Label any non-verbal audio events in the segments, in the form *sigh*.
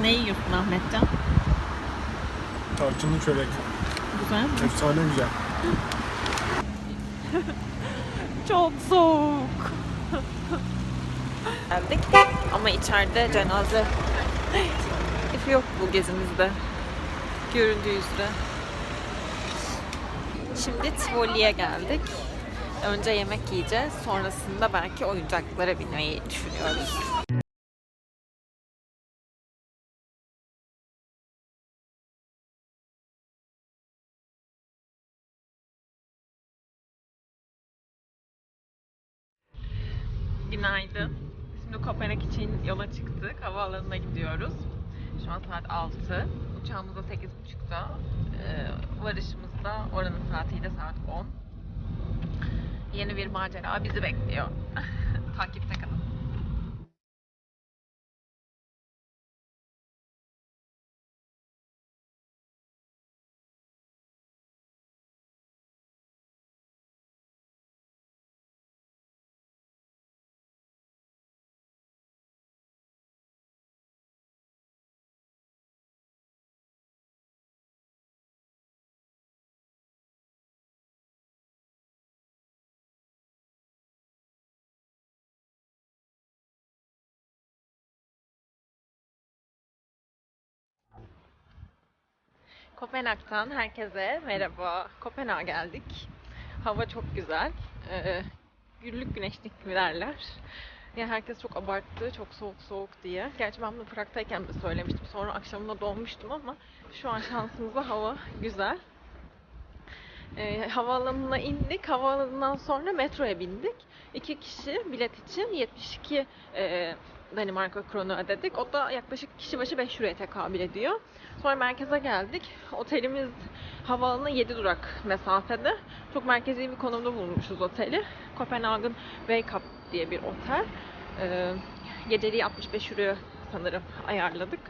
Ne yiyorsun Ahmetcan? Tarçınlı çörek. Güzel mi? Efsane güzel. *laughs* Çok soğuk. *laughs* Geldik ama içeride cenaze ifi yok bu gezimizde. Göründüğü üzere. Şimdi Tivoli'ye geldik. Önce yemek yiyeceğiz. Sonrasında belki oyuncaklara binmeyi düşünüyoruz. Yola çıktık. Havaalanına gidiyoruz. Şu an saat 6. Uçağımız da 8.30'da. Ee, varışımız da oranın saatiyle saat 10. Yeni bir macera bizi bekliyor. *laughs* Takipte kalın. Kopenhag'dan herkese merhaba. Kopenhag'a geldik. Hava çok güzel. Ee, güllük güneşlik mi derler. Ya herkes çok abarttı, çok soğuk soğuk diye. Gerçi ben bunu Prag'tayken de söylemiştim. Sonra akşamında donmuştum ama şu an şansımıza hava güzel. Ee, havaalanına indik. Havaalanından sonra metroya bindik. İki kişi bilet için 72 e, Danimarka kronu ödedik. O da yaklaşık kişi başı 5 euroya tekabül ediyor. Sonra merkeze geldik. Otelimiz havaalanına 7 durak mesafede. Çok merkezi bir konumda bulmuşuz oteli. Kopenhag'ın Wake diye bir otel. Ee, geceliği 65 euroya sanırım ayarladık.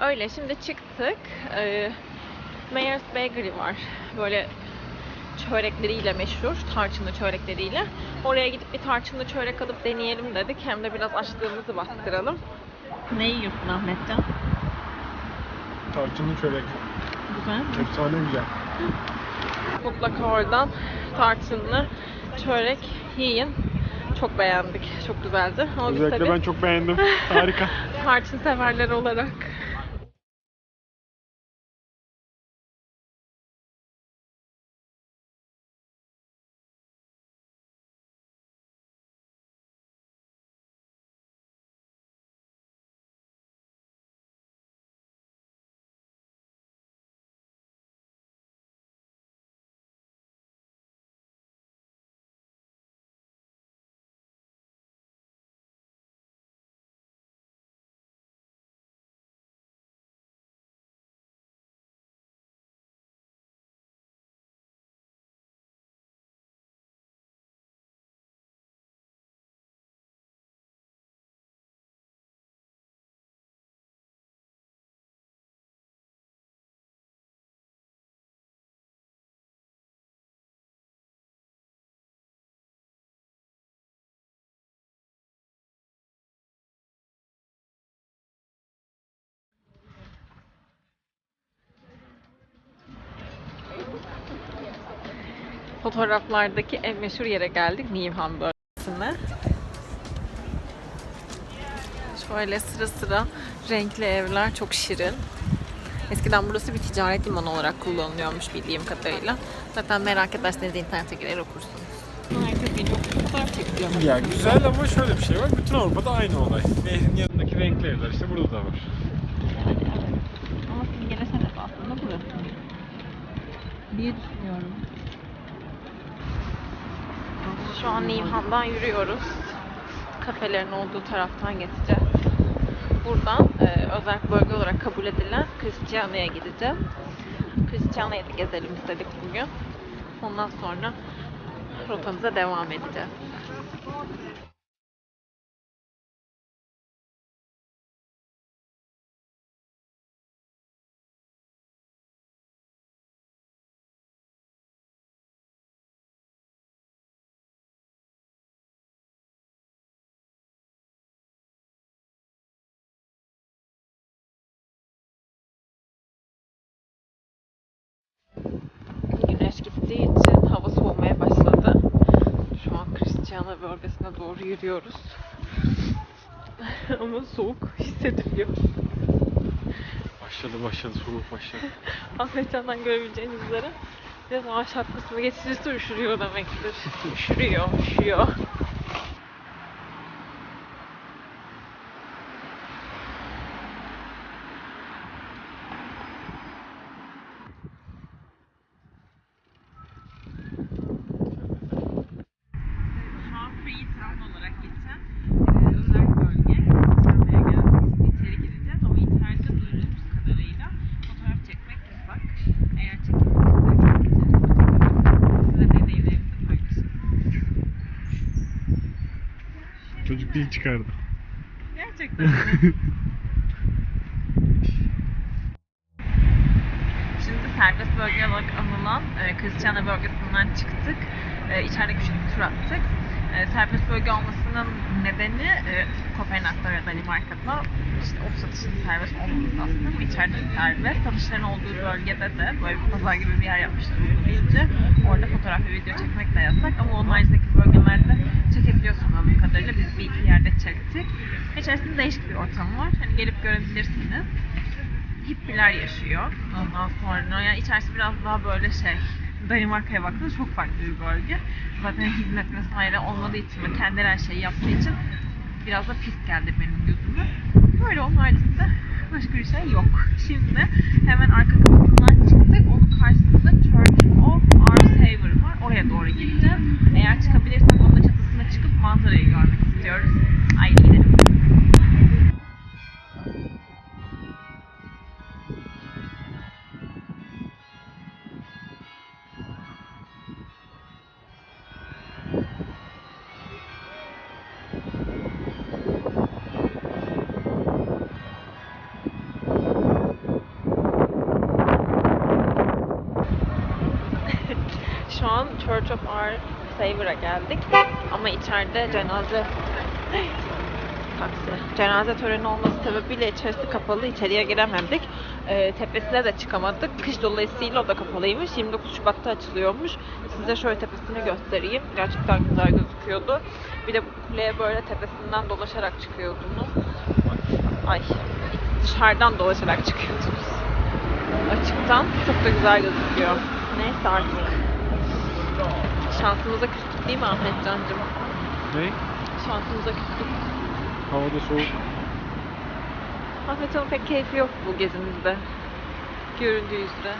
Öyle şimdi çıktık. Ee, Mayor's Bakery var. Böyle çörekleriyle meşhur, tarçınlı çörekleriyle. Oraya gidip bir tarçınlı çörek alıp deneyelim dedik. Hem de biraz açlığımızı bastıralım. Ne yiyorsun Ahmetcan? Tarçınlı çörek. Güzel mi? Efsane güzel. Mutlaka oradan tarçınlı çörek yiyin. Çok beğendik. Çok güzeldi. Ama biz Özellikle tabii ben çok beğendim. Harika. *laughs* tarçın severler olarak fotoğraflardaki en meşhur yere geldik. Nivham bölgesine. Şöyle sıra sıra renkli evler çok şirin. Eskiden burası bir ticaret limanı olarak kullanılıyormuş bildiğim kadarıyla. Zaten merak ederseniz internete girer okursunuz. Herkes bir çok fotoğraf çekiyor. ya güzel ama şöyle bir şey var. Bütün Avrupa'da aynı olay. Nehrin yanındaki renkli evler işte burada da var. Ama simgele hedef aslında burası. Diye düşünüyorum. Şu an Nivhan'dan yürüyoruz. Kafelerin olduğu taraftan geçeceğiz. Buradan e, özel bölge olarak kabul edilen Christiania'ya gideceğiz. Christiania'yı da gezelim istedik bugün. Ondan sonra rotamıza devam edeceğiz. Christiana bölgesine doğru yürüyoruz. *laughs* Ama soğuk hissediliyor. Başladı başladı soğuk başladı. *laughs* Ahmetcan'dan görebileceğiniz üzere biraz ahşap kısmı geçirirse üşürüyor demektir. *laughs* Üşürüyor, üşüyor. Şu an Freetown olarak geçen e, özel bölge. Çantaya geldik. İçeri gireceğiz ama içeride duyduğumuz kadarıyla fotoğraf çekmek yasak. Eğer çekilmek isterseniz size deneyimlerimizi paylaşırım. Çocuk dil çıkardı. Gerçekten mi? *laughs* Şimdi serbest bölge olarak anılan e, Christiana bölgesinden çıktık. E, içeride küçük bir tur attık. E, serbest bölge olmasının nedeni e, Kopenhag'da ve Danimarka'da işte ot satışının serbest olmaması aslında ama içeride serbest. Satışların olduğu bölgede de böyle bir pazar gibi bir yer yapmışlar iyice. Orada fotoğraf ve video çekmek de yasak ama onun bölgelerde çekebiliyorsun anladığım kadarıyla. Biz bir iki yerde çektik. İçerisinde değişik bir ortam var. Hani gelip görebilirsiniz hippiler yaşıyor. Ondan sonra yani içerisi biraz daha böyle şey Danimarka'ya baktığında çok farklı bir bölge. Zaten hizmet vesaire olmadığı için ve kendileri her şeyi yaptığı için biraz da pis geldi benim gözüme. Böyle onun haricinde başka bir şey yok. Şimdi hemen arka kapısından çıktık. Onun karşısında Church of Our Savior var. Oraya doğru gideceğiz. Eğer çıkabilirsek onun da çatısına çıkıp manzarayı görmek istiyoruz. Şu an Church of Our Savior'a geldik. Ama içeride cenaze taksi. Cenaze töreni olması sebebiyle içerisi kapalı. içeriye giremedik. Ee, tepesine de çıkamadık. Kış dolayısıyla o da kapalıymış. 29 Şubat'ta açılıyormuş. Size şöyle tepesini göstereyim. Gerçekten güzel gözüküyordu. Bir de bu kuleye böyle tepesinden dolaşarak çıkıyordunuz. Ay dışarıdan dolaşarak çıkıyordunuz. Açıktan çok da güzel gözüküyor. Neyse artık. Şansımıza küstük değil mi Ahmet Can'cığım? Ne? Şansımıza küstük. Havada soğuk. Ahmet Can'ın pek keyfi yok bu gezimizde. Göründüğü üzere.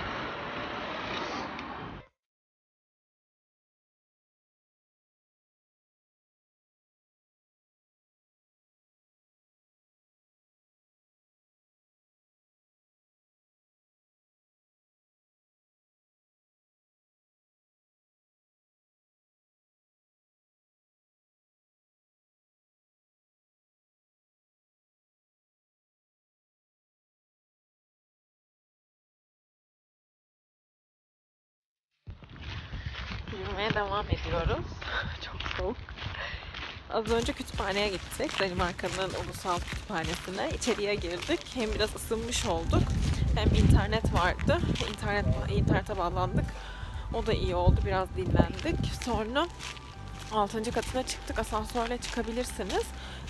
Yürümeye devam ediyoruz. *laughs* Çok soğuk. Az önce kütüphaneye gittik. Danimarka'nın ulusal kütüphanesine. İçeriye girdik. Hem biraz ısınmış olduk. Hem internet vardı. İnternet, internete bağlandık. O da iyi oldu. Biraz dinlendik. Sonra 6. katına çıktık. Asansörle çıkabilirsiniz.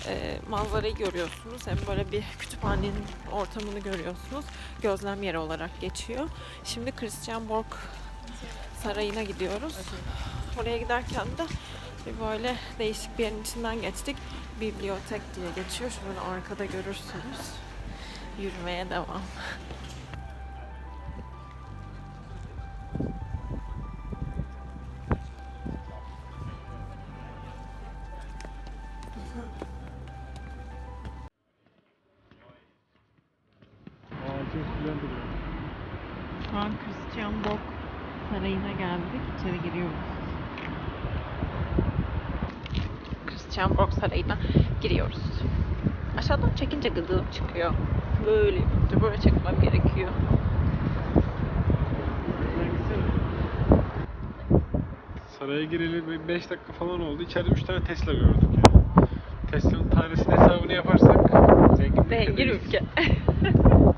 Ee, manzarayı görüyorsunuz. Hem böyle bir kütüphanenin ortamını görüyorsunuz. Gözlem yeri olarak geçiyor. Şimdi Christian Borg Sarayı'na gidiyoruz. Oraya giderken de bir böyle değişik bir yerin içinden geçtik. Bibliotek diye geçiyor. Şöyle arkada görürsünüz. Yürümeye devam. Şu an Christian Borg Sarayı'na geldik. İçeri giriyoruz. Christian Borg Sarayı'na giriyoruz. Aşağıdan çekince gıdığım çıkıyor. Böyle yapınca böyle çekmem gerekiyor. Saraya gireli 5 dakika falan oldu. İçeride 3 tane Tesla gördük yani. Tesla'nın tanesinin hesabını yaparsak zengin bir Zengin ülke. *laughs*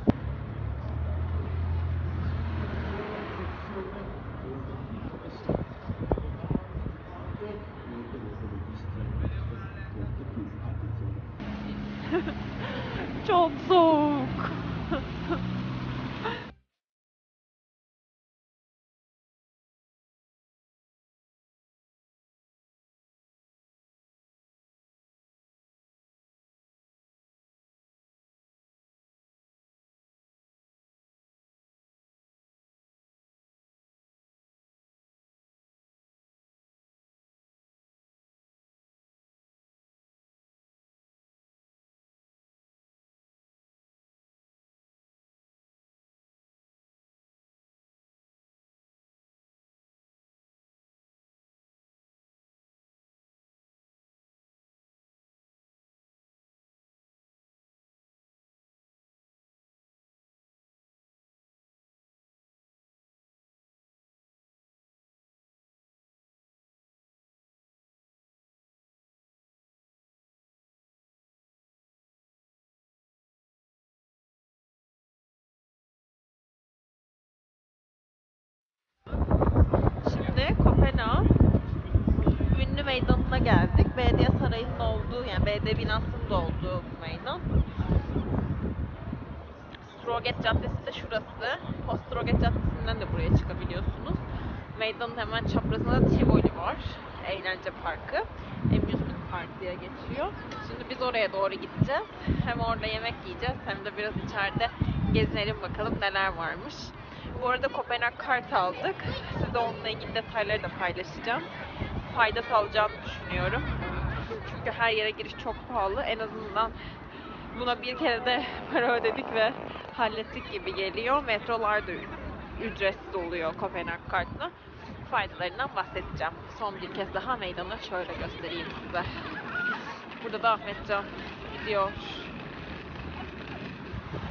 meydanına geldik. Belediye sarayının olduğu, yani belediye binasının da olduğu meydan. Stroget Caddesi de şurası. O Stroget Caddesi'nden de buraya çıkabiliyorsunuz. Meydanın hemen çaprazında Tivoli var. Eğlence parkı. Amusement Park diye geçiyor. Şimdi biz oraya doğru gideceğiz. Hem orada yemek yiyeceğiz hem de biraz içeride gezinelim bakalım neler varmış. Bu arada Kopenhag kart aldık. Size onunla ilgili detayları da paylaşacağım. Fayda sağlayacağını düşünüyorum. Çünkü her yere giriş çok pahalı. En azından buna bir kere de para ödedik ve hallettik gibi geliyor. Metrolar da ücretsiz oluyor Kopenhag kartla. Faydalarından bahsedeceğim. Son bir kez daha meydanı şöyle göstereyim size. Burada da Ahmetcan gidiyor.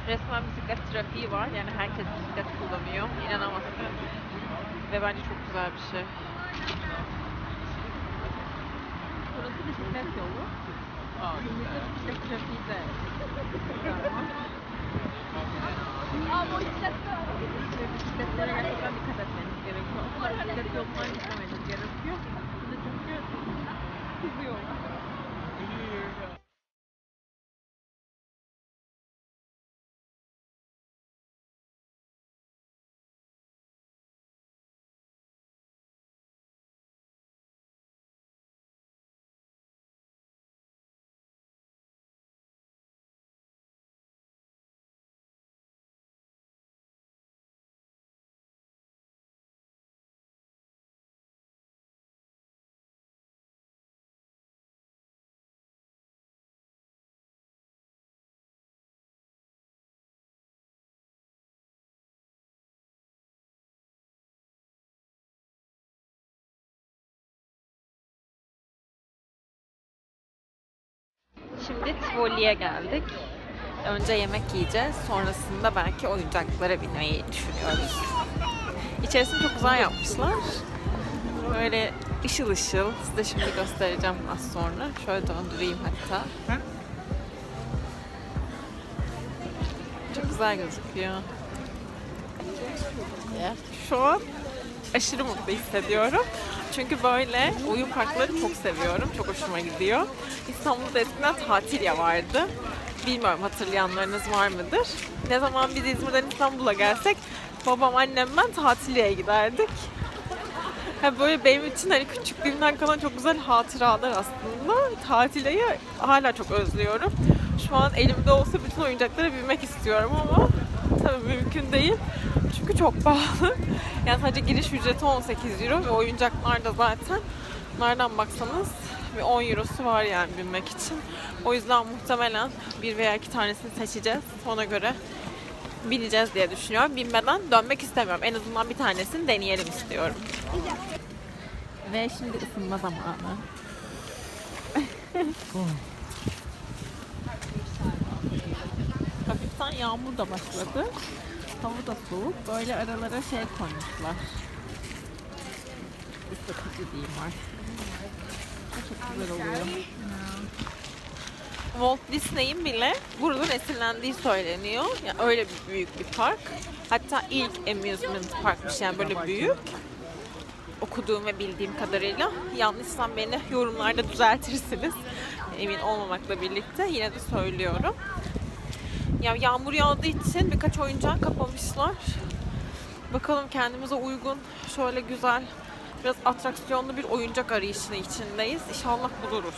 Resmen bisiklet trafiği var. Yani herkes bisiklet kullanıyor. İnanamazsınız. Ve bence çok güzel bir şey. Burası bisiklet yolu. Bisiklet trafiği de Bisikletlere gerçekten dikkat etmeniz gerekiyor. Bisiklet yolundan gitmemeniz gerekiyor. Çünkü kızıyorlar. Şimdi Tivoli'ye geldik. Önce yemek yiyeceğiz. Sonrasında belki oyuncaklara binmeyi düşünüyoruz. İçerisini çok güzel yapmışlar. Böyle ışıl ışıl. Size şimdi göstereceğim az sonra. Şöyle döndüreyim hatta. Çok güzel gözüküyor. Şu an aşırı mutlu hissediyorum. Çünkü böyle oyun parkları çok seviyorum. Çok hoşuma gidiyor. İstanbul'da eskiden tatilya vardı. Bilmiyorum hatırlayanlarınız var mıdır? Ne zaman biz İzmir'den İstanbul'a gelsek babam, annem, ben tatiliye giderdik. Ha böyle benim için hani küçüklüğümden kalan çok güzel hatıralar aslında. Tatiliyi hala çok özlüyorum. Şu an elimde olsa bütün oyuncaklara binmek istiyorum ama tabii mümkün değil. Çünkü çok pahalı. Yani sadece giriş ücreti 18 euro ve oyuncaklar da zaten nereden baksanız bir 10 eurosu var yani binmek için. O yüzden muhtemelen bir veya iki tanesini seçeceğiz. Ona göre bineceğiz diye düşünüyorum. Binmeden dönmek istemiyorum. En azından bir tanesini deneyelim istiyorum. Ve şimdi ısınma zamanı. Hafiften yağmur da başladı. Hava da soğuk. Böyle aralara şey koymuşlar. Islatıcı diyeyim artık. Çok güzel oluyor. Walt Disney'in bile buradan esinlendiği söyleniyor. Yani öyle bir büyük bir park. Hatta ilk amusement parkmış yani böyle büyük. Okuduğum ve bildiğim kadarıyla. Yanlışsam beni yorumlarda düzeltirsiniz. Emin olmamakla birlikte yine de söylüyorum. Ya yağmur yağdığı için birkaç oyuncak kapamışlar. Bakalım kendimize uygun, şöyle güzel, biraz atraksiyonlu bir oyuncak arayışını içindeyiz. İnşallah buluruz.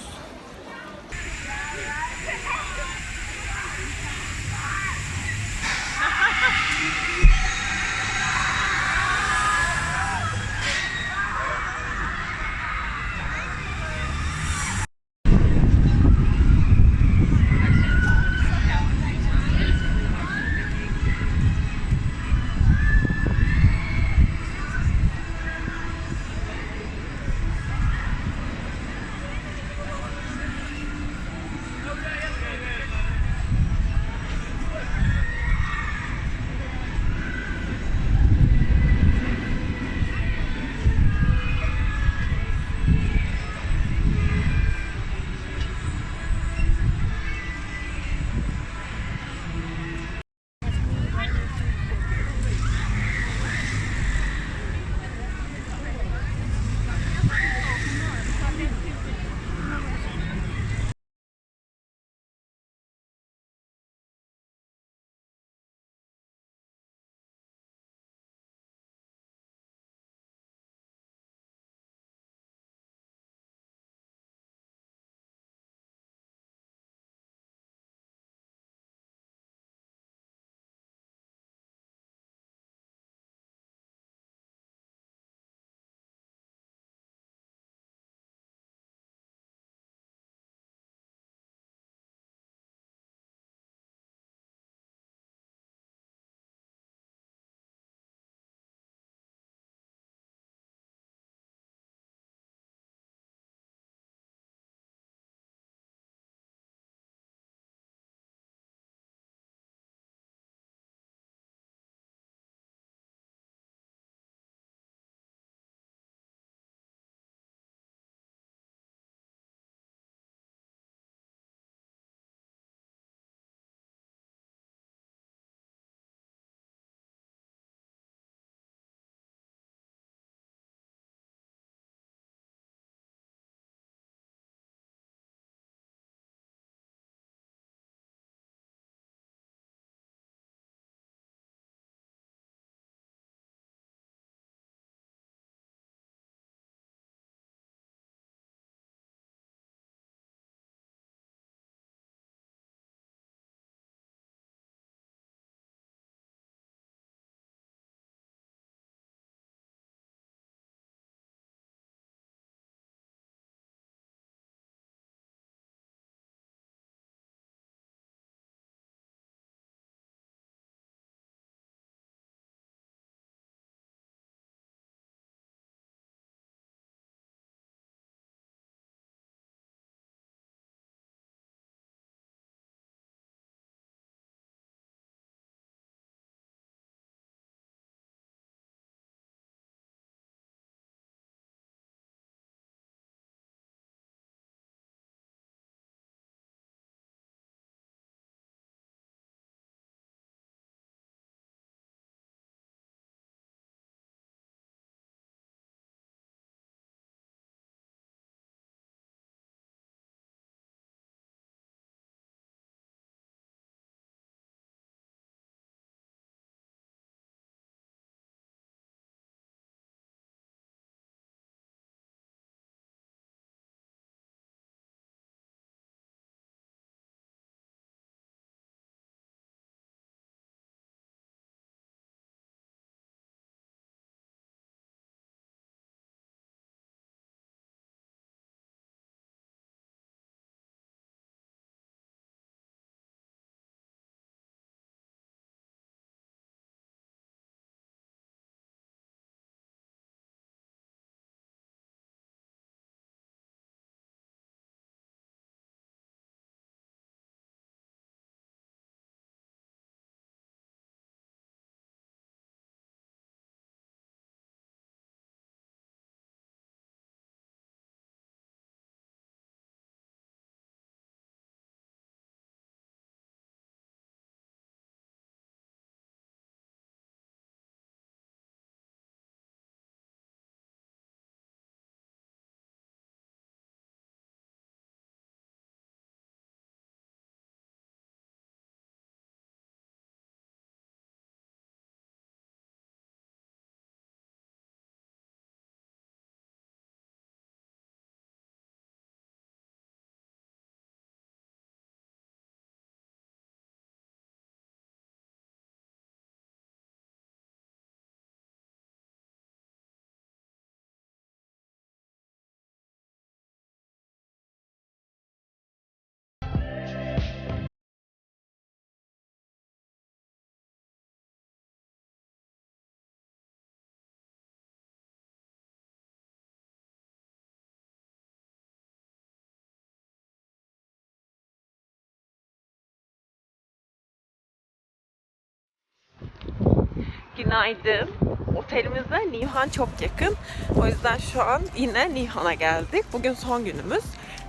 Günaydın. Otelimize Nihan çok yakın. O yüzden şu an yine Nihan'a geldik. Bugün son günümüz.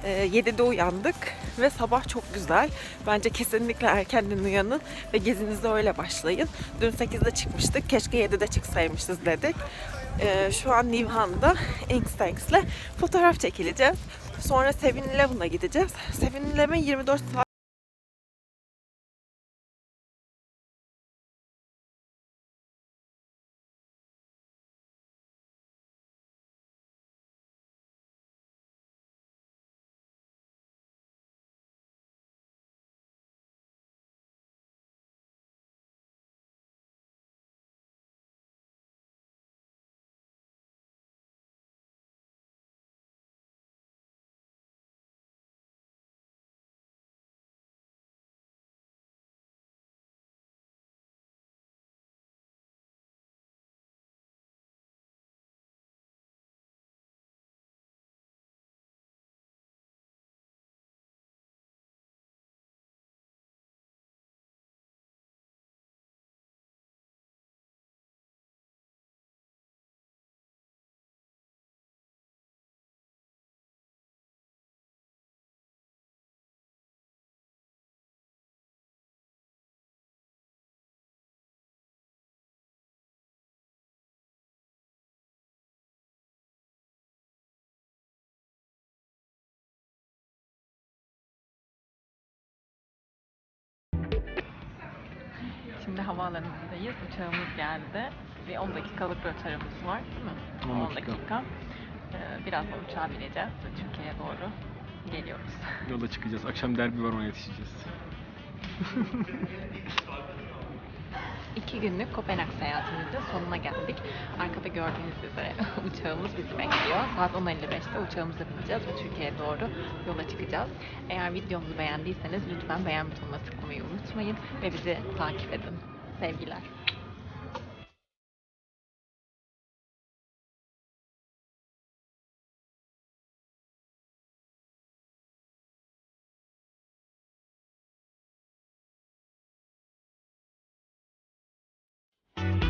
Ee, 7'de uyandık ve sabah çok güzel. Bence kesinlikle erkenden uyanın ve gezinize öyle başlayın. Dün 8'de çıkmıştık. Keşke 7'de çıksaymışız dedik. Ee, şu an Nihan'da Inkstanks'le fotoğraf çekileceğiz. Sonra 7-Eleven'a gideceğiz. 7-Eleven 24 saat Şimdi havaalanındayız. Uçağımız geldi. Bir 10 dakikalık rötarımız var değil mi? 10 10 dakika. dakika. Ee, Birazdan uçağa bineceğiz ve Türkiye'ye doğru geliyoruz. Yola çıkacağız. Akşam derbi var ona yetişeceğiz. *laughs* İki günlük Kopenhag seyahatimizin sonuna geldik. Arkada gördüğünüz üzere *laughs* uçağımız bizi bekliyor. Saat 10.55'te uçağımıza bineceğiz ve Türkiye'ye doğru yola çıkacağız. Eğer videomuzu beğendiyseniz lütfen beğen butonuna tıklamayı unutmayın ve bizi takip edin. Sevgiler.